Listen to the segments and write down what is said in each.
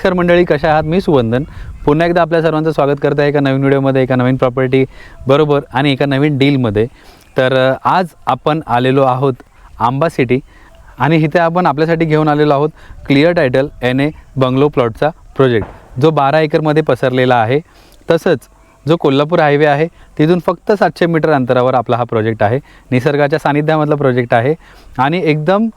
नमस्कार मंडळी कशा आहात? मी सुवंदन. पुन्हा एकदा आपल्या सर्वांचं स्वागत करत आहे एका नवीन व्हिडिओमध्ये एका नवीन प्रॉपर्टी बरोबर आणि एका नवीन डीलमध्ये. तर आज आपण आलेलो आहोत आंबा सिटी आणि इथे आपण आपल्यासाठी घेऊन आलेलो आहोत clear title N A bungalow प्लॉटचा project. जो बारा एकरमध्ये पसरलेला आहे. तसंच जो कोल्हापूर हायवे आहे तिथून फक्त सातशे मीटर अंतरावर आपला हा प्रोजेक्ट आहे. निसर्गाच्या सानिध्यामधला प्रोजेक्ट आहे. आणि एकदम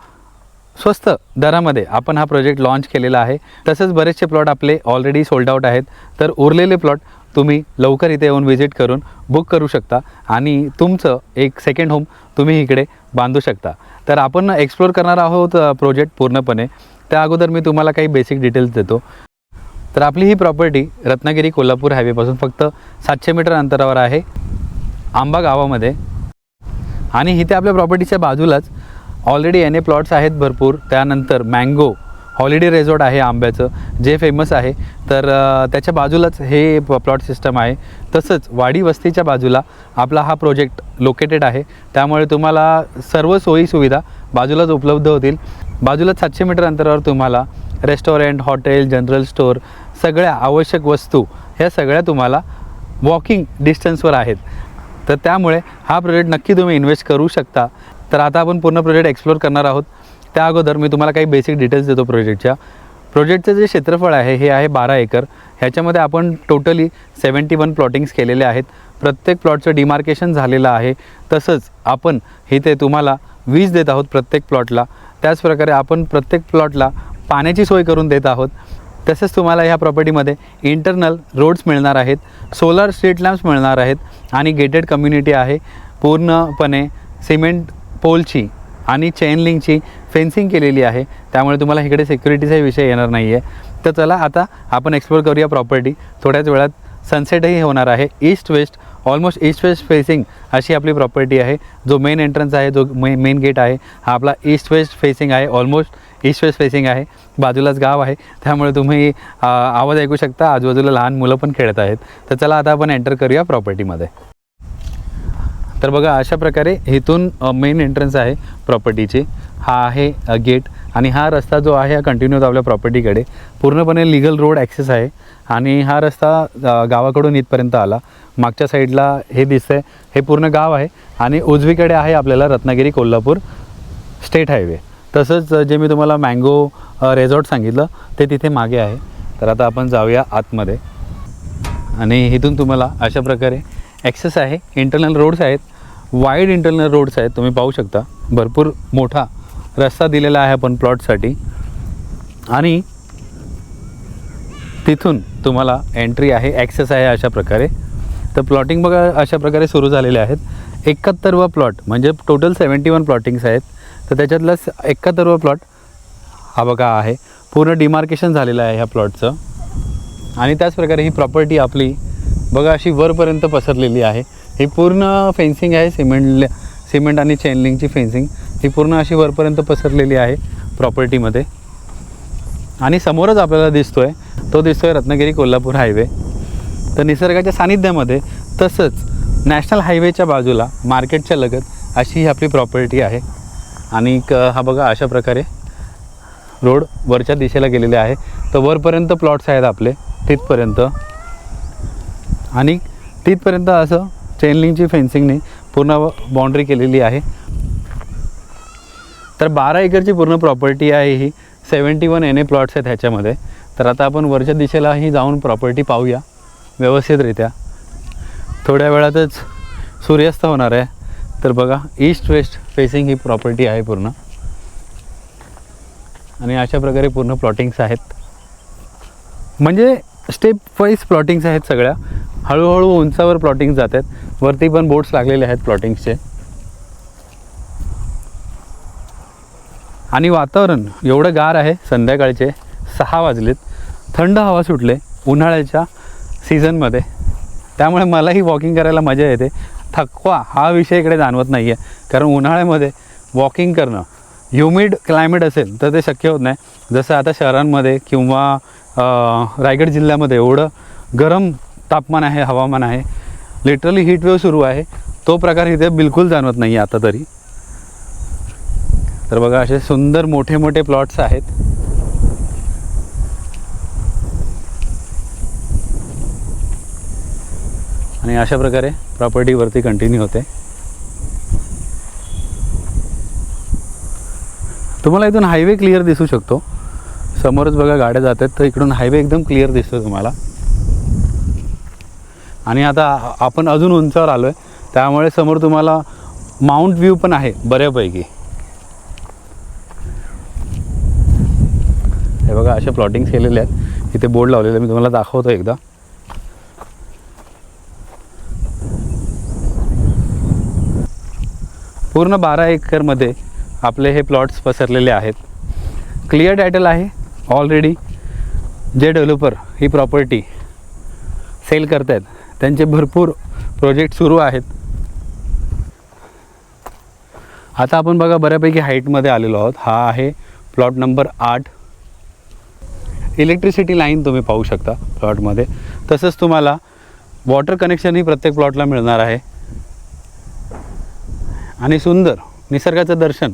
स्वस्त दरामध्ये आपण हा प्रोजेक्ट लॉन्च केलेला आहे. तसेच बरेचसे प्लॉट आपले ऑलरेडी सोल्ड आउट आहेत. तर उरलेले प्लॉट तुम्ही लवकर इथे येऊन व्हिजिट करून बुक करू शकता. आणि तुमचं एक सेकंड होम तुम्ही इकडे बांधू शकता. तर आपण एक्सप्लोर करणार आहोत प्रोजेक्ट पूर्णपणे. त्या अगोदर मी तुम्हाला काही बेसिक डिटेल्स देतो. तर आपली ही प्रॉपर्टी रत्नागिरी कोल्हापूर हायवेपासून फक्त सातशे मीटर अंतरावर आहे. आंबा गावामध्ये. आणि इथे आपल्या प्रॉपर्टीच्या बाजूलाच ऑलरेडी एन ए प्लॉट्स आहेत भरपूर. त्यानंतर मँगो हॉलिडे रेझॉर्ट आहे आंब्याचं जे फेमस आहे. तर त्याच्या बाजूलाच हे प्लॉट सिस्टम आहे. तसंच वाडी वस्तीच्या बाजूला आपला हा प्रोजेक्ट लोकेटेड आहे. त्यामुळे तुम्हाला सर्व सोयी सुविधा बाजूलाच उपलब्ध होतील. बाजूलाच सातशे मीटर अंतरावर तुम्हाला रेस्टॉरंट हॉटेल जनरल स्टोअर सगळ्या आवश्यक वस्तू ह्या सगळ्या तुम्हाला वॉकिंग डिस्टन्सवर आहेत. तर त्यामुळे हा प्रोजेक्ट नक्की तुम्ही इन्व्हेस्ट करू शकता. तर आता आपण पूर्ण प्रोजेक्ट एक्सप्लोर करणार आहोत. त्या अगोदर मी तुम्हाला काही बेसिक डिटेल्स देतो प्रोजेक्टच्या प्रोजेक्टचं जे क्षेत्रफळ आहे हे आहे बारा एकर. ह्याच्यामध्ये आपण टोटली सेवन्टी वन प्लॉटिंग्स केलेले आहेत. प्रत्येक प्लॉटचं डिमार्केशन झालेलं आहे. तसंच आपण इथे तुम्हाला वीज देत आहोत प्रत्येक प्लॉटला त्याचप्रकारे आपण प्रत्येक प्लॉटला पाण्याची सोय करून देत आहोत. तसेच तुम्हाला ह्या प्रॉपर्टीमध्ये इंटरनल रोड्स मिळणार आहेत. सोलार स्ट्रीट लॅम्प्स मिळणार आहेत. आणि गेटेड कम्युनिटी आहे. पूर्णपणे सिमेंट पोलची आणि चेन लिंकची फेन्सिंग केलेली आहे. त्यामुळे तुम्हाला इकडे सिक्युरिटीचाही विषय येणार नाही आहे तर चला आता आपण एक्सप्लोर करूया प्रॉपर्टी थोड्याच वेळात सनसेटही होणार आहे. East west almost east west facing अशी आपली प्रॉपर्टी आहे. जो मेन एंट्रन्स आहे जो मे मेन गेट आहे हा आपला ईस्ट वेस्ट फेसिंग आहे. ऑलमोस्ट ईस्ट वेस्ट फेसिंग आहे. बाजूलाच गाव आहे. त्यामुळे तुम्ही आवाज ऐकू शकता. आजूबाजूला लहान मुलं पण खेळत आहेत. तर चला आता आपण एंटर करूया प्रॉपर्टीमध्ये तर बघा अशा प्रकारे इथून मेन एंट्रन्स आहे प्रॉपर्टीची हा आहे गेट आणि हा रस्ता जो आहे हा कंटिन्यू आपल्या प्रॉपर्टीकडे पूर्णपणे लिगल रोड ॲक्सेस आहे आणि हा रस्ता गावाकडून इथपर्यंत आला. मागच्या साईडला हे दिसतंय. हे पूर्ण गाव आहे आणि उजवीकडे आहे आपल्याला रत्नागिरी कोल्हापूर स्टेट हायवे तसंच जे मी तुम्हाला मँगो रेझॉर्ट सांगितलं ते तिथे मागे आहे. तर आता आपण जाऊया आतमध्ये. आणि इथून तुम्हाला अशा प्रकारे ॲक्सेस आहे. इंटरनल रोड्स आहेत. वाईड इंटरनल रोड्स आहेत तुम्ही पाहू शकता. भरपूर मोठा रस्ता दिलेला आहे आपण प्लॉटसाठी आणि तिथून तुम्हाला एंट्री आहे ॲक्सेस आहे अशा प्रकारे. तर प्लॉटिंग बघा अशा प्रकारे सुरू झालेले आहेत. एकाहत्तरवा प्लॉट म्हणजे टोटल सेवन्टी वन प्लॉटिंग्स आहेत. तर त्याच्यातला एकाहत्तरवा प्लॉट हा बघा आहे. पूर्ण डिमार्केशन झालेलं आहे ह्या प्लॉटचं आणि त्याचप्रकारे ही प्रॉपर्टी आपली बघा अशी वरपर्यंत पसरलेली आहे. ही पूर्ण फेन्सिंग आहे सिमेंट सिमेंट आणि चेनलिंगची फेन्सिंग ही पूर्ण अशी वरपर्यंत पसरलेली आहे प्रॉपर्टीमध्ये आणि समोरच आपल्याला दिसतोय तो दिसतोय रत्नागिरी कोल्हापूर हायवे तर निसर्गाच्या सानिध्यामध्ये तसंच नॅशनल हायवेच्या बाजूला मार्केटच्या लगत अशी ही आपली प्रॉपर्टी आहे. आणि हा बघा अशा प्रकारे रोड वरच्या दिशेला गेलेले आहे. तर वरपर्यंत प्लॉट्स आहेत आपले तिथपर्यंत. आणि तिथपर्यंत असं चेनलिंगची फेन्सिंगने पूर्ण बाउंड्री केलेली आहे. तर बारा एकरची पूर्ण प्रॉपर्टी आहे ही. Seventy one N A plots आहेत ह्याच्यामध्ये. तर आता आपण वरच्या दिशेलाही जाऊन प्रॉपर्टी पाहूया व्यवस्थितरित्या. थोड्या वेळातच सूर्यास्त होणार आहे. तर बघा ईस्ट वेस्ट फेसिंग ही प्रॉपर्टी आहे पूर्ण. आणि अशा प्रकारे पूर्ण प्लॉटिंग्स आहेत. म्हणजे स्टेप वाईज प्लॉटिंग्स आहेत सगळ्या. हळूहळू उंचावर प्लॉटिंग जात आहेत वरती पण बोट्स लागलेले आहेत प्लॉटिंग्सचे आणि वातावरण एवढं गार आहे संध्याकाळचे सहा वाजलेत. थंड हवा सुटले उन्हाळ्याच्या सीझनमध्ये त्यामुळे मलाही वॉकिंग करायला मजा येते. थकवा हा विषय इकडे जाणवत नाही आहे कारण उन्हाळ्यामध्ये वॉकिंग करणं ह्युमिड क्लायमेट असेल तर ते शक्य होत नाही. जसं आता शहरांमध्ये किंवा रायगड जिल्ह्यामध्ये एवढं गरम तापमान आहे हवामान आहे. लिटरली हीटवेव सुरू आहे. तो प्रकार इथे बिलकुल जाणवत नाही आता तरी. तर बघा असे सुंदर मोठे मोठे प्लॉट्स आहेत. आणि अशा प्रकारे प्रॉपर्टीवरती कंटिन्यू होते. तुम्हाला इथून हायवे क्लिअर दिसू शकतो. समोरच बघा गाड्या जातात तर इकडून हायवे एकदम क्लिअर दिसतो तुम्हाला. आणि आता आपण अजून उंचावर आलो आहे त्यामुळे समोर तुम्हाला माउंट व्ह्यू पण आहे बऱ्यापैकी. हे बघा असे प्लॉटिंग्स केलेले आहेत. इथे बोर्ड लावलेले मी तुम्हाला दाखवतो एकदा. पूर्ण बारा एकरमध्ये आपले हे प्लॉट्स पसरलेले आहेत. क्लिअर टायटल आहे ऑलरेडी जे डेव्हलपर ही प्रॉपर्टी सेल करत आहेत त्यांचे भरपूर प्रोजेक्ट सुरू आहेत. आता आपण बघा बऱ्यापैकी हाईटमध्ये आलेलो आहोत. हा आहे प्लॉट नंबर आठ. इलेक्ट्रिसिटी लाईन तुम्ही पाहू शकता प्लॉटमध्ये तसंच तुम्हाला वॉटर कनेक्शनही प्रत्येक प्लॉटला मिळणार आहे. आणि सुंदर निसर्गाचं दर्शन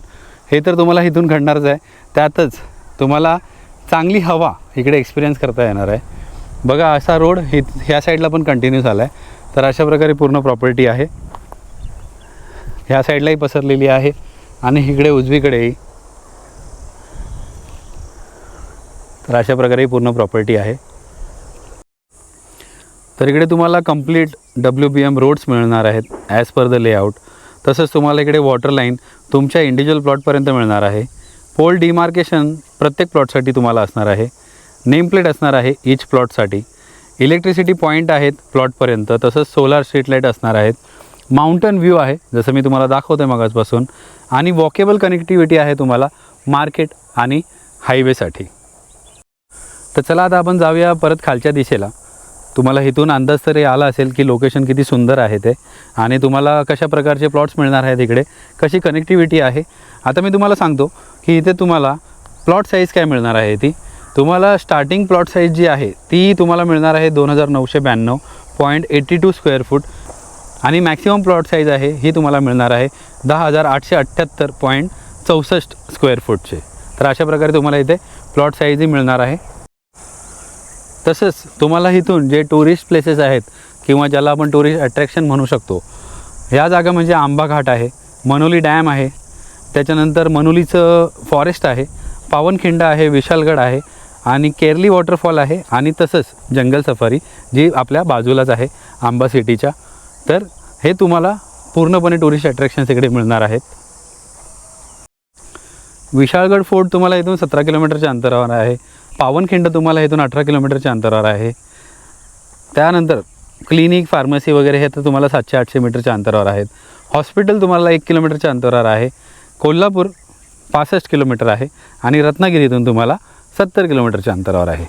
हे तर तुम्हाला इथून घडणारच आहे. त्यातच तुम्हाला चांगली हवा इकडे एक्सपिरियन्स करता येणार आहे. बघा असा रोड हि ह्या साईडला पण कंटिन्यू झाला आहे तर अशा प्रकारे पूर्ण प्रॉपर्टी आहे. ह्या साईडलाही पसरलेली आहे. आणि इकडे उजवीकडेही तर अशा प्रकारे पूर्ण प्रॉपर्टी आहे. तर इकडे तुम्हाला complete W B M roads मिळणार आहेत ॲज पर द लेआउट तसंच तुम्हाला इकडे वॉटर लाईन तुमच्या इंडिव्हिज्युअल प्लॉटपर्यंत मिळणार आहे. पोल डिमार्केशन प्रत्येक प्लॉटसाठी तुम्हाला असणार आहे. नेम प्लेट असणार आहे इच प्लॉटसाठी इलेक्ट्रिसिटी पॉईंट आहेत प्लॉटपर्यंत तसंच सोलार स्ट्रीट लाइट असणार आहेत. माउंटन व्ह्यू आहे जसं मी तुम्हाला दाखवतो आहे मगाचपासून आणि वॉकेबल कनेक्टिव्हिटी आहे तुम्हाला मार्केट आणि हायवेसाठी तर चला आता आपण जाऊया परत खालच्या दिशेला. तुम्हाला इथून अंदाज तरी आला असेल की लोकेशन किती सुंदर आहे ते. आणि तुम्हाला कशा प्रकारचे प्लॉट्स मिळणार आहेत इकडे कशी कनेक्टिव्हिटी आहे. आता मी तुम्हाला सांगतो की इथे तुम्हाला प्लॉट साईज काय मिळणार आहे ती. तुम्हाला स्टार्टिंग प्लॉट साईज जी आहे ती तुम्हाला मिळणार आहे दोन हजार नऊशे ब्याण्णव point eighty two square foot आणि मॅक्सिमम प्लॉट साईज आहे ही तुम्हाला मिळणार आहे दहा हजार आठशे अठ्ठ्याहत्तर पॉईंट चौसष्ट स्क्वेअर फूटचे तर अशा प्रकारे तुम्हाला इथे प्लॉट साईजही मिळणार आहे. तसंच तुम्हाला इथून जे टुरिस्ट प्लेसेस आहेत किंवा ज्याला आपण टुरिस्ट अट्रॅक्शन म्हणू शकतो ह्या जागा म्हणजे आंबा घाट आहे मनोली डॅम आहे त्याच्यानंतर मनोलीचं फॉरेस्ट आहे पावनखिंड आहे विशालगड आहे आणि केरली वॉटरफॉल आहे आणि तसंच जंगल सफारी जी आपल्या बाजूलाच आहे आंबा सिटीच्या. तर हे तुम्हाला पूर्णपणे टुरिस्ट अट्रॅक्शन्स इकडे मिळणार आहेत. विशाळगड फोर्ट तुम्हाला इथून सतरा किलोमीटरच्या अंतरावर आहे. पावनखिंड तुम्हाला इथून अठरा किलोमीटरच्या अंतरावर आहे. त्यानंतर क्लिनिक फार्मसी वगैरे हे तर तुम्हाला सातशे आठशे मीटरच्या अंतरावर आहेत. हॉस्पिटल तुम्हाला एक किलोमीटरच्या अंतरावर आहे. कोल्हापूर पासष्ट किलोमीटर आहे. आणि रत्नागिरीतून तुम्हाला सत्तर किलोमीटरच्या अंतरावर आहे.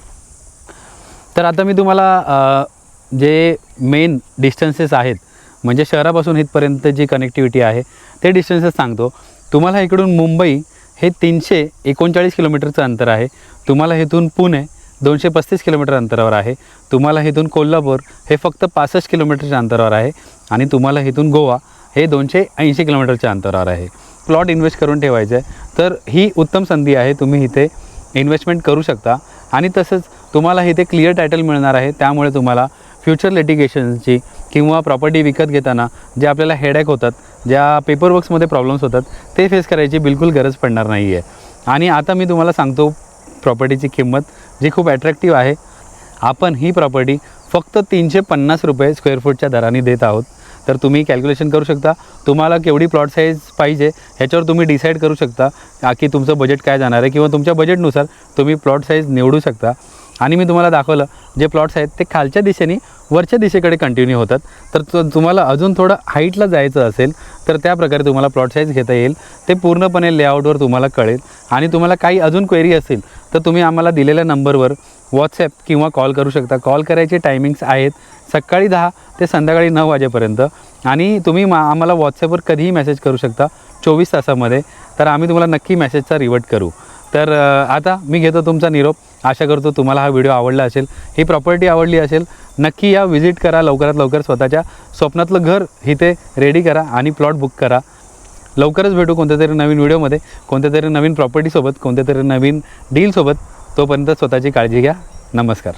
तर आता मी तुम्हाला जे मेन डिस्टन्सेस आहेत म्हणजे शहरापासून इथपर्यंत जी कनेक्टिव्हिटी आहे ते डिस्टन्सेस सांगतो. तुम्हाला इकडून मुंबई हे तीनशे एकोणचाळीस किलोमीटरचं अंतर आहे. तुम्हाला इथून पुणे दोनशे पस्तीस किलोमीटर अंतरावर आहे. तुम्हाला इथून कोल्हापूर हे फक्त पासष्ट किलोमीटरच्या अंतरावर आहे. आणि तुम्हाला इथून गोवा हे दोनशे ऐंशी किलोमीटरच्या अंतरावर आहे. प्लॉट इन्व्हेस्ट करून ठेवायचं आहे. तर ही उत्तम संधी आहे. तुम्ही इथे इन्व्हेस्टमेंट करू शकता. आणि तसंच तुम्हाला इथे क्लिअर टायटल मिळणार आहे. त्यामुळे तुम्हाला फ्युचर लिटिगेशनची किंवा प्रॉपर्टी विकत घेताना जे आपल्याला हेडॅक होतात ज्या पेपरवर्क्समध्ये प्रॉब्लेम्स होतात ते फेस करायची बिलकुल गरज पडणार नाही आहे आणि आता मी तुम्हाला सांगतो प्रॉपर्टीची किंमत जी खूप ॲट्रॅक्टिव्ह आहे. आपण ही प्रॉपर्टी फक्त तीनशे पन्नास रुपये स्क्वेअर फूटच्या दराने देत आहोत. तर तुम्ही कॅल्क्युलेशन करू शकता. तुम्हाला केवढी प्लॉट साईज पाहिजे ह्याच्यावर तुम्ही डिसाईड करू शकता का की तुमचं बजेट काय जाणार आहे किंवा तुमच्या बजेटनुसार तुम्ही प्लॉट साईज निवडू शकता. आणि मी तुम्हाला दाखवलं जे प्लॉट्स आहेत ते खालच्या दिशेने वरच्या दिशेकडे कंटिन्यू होतात. तर तुम्हाला अजून थोडं हाईटला जायचं असेल तर त्या प्रकारे तुम्हाला प्लॉट साईज घेता येईल. ते पूर्णपणे लेआउटवर तुम्हाला कळेल. आणि तुम्हाला काही अजून क्वेरी असेल तर तुम्ही आम्हाला दिलेल्या नंबरवर व्हॉट्सॲप किंवा कॉल करू शकता. कॉल करायचे टायमिंग्स आहेत सकाळी दहा ते संध्याकाळी नऊ वाजेपर्यंत. आणि तुम्ही मा आम्हाला व्हॉट्सॲपवर कधीही मेसेज करू शकता चोवीस तासामध्ये. तर आम्ही तुम्हाला नक्की मेसेजचा रिवर्ट करू. तर आता मी घेतो तुमचा निरोप. आशा करतो तुम्हाला हा व्हिडिओ आवडला असेल. ही प्रॉपर्टी आवडली असेल नक्की या व्हिजिट करा. लवकरात लवकर स्वतःच्या स्वप्नातलं घर इथे रेडी करा आणि प्लॉट बुक करा. लवकरच भेटू कोणत्या तरी नवीन व्हिडिओमध्ये कोणत्या तरी नवीन प्रॉपर्टीसोबत कोणत्या तरी नवीन डीलसोबत तोपर्यंत स्वतःची काळजी घ्या. नमस्कार.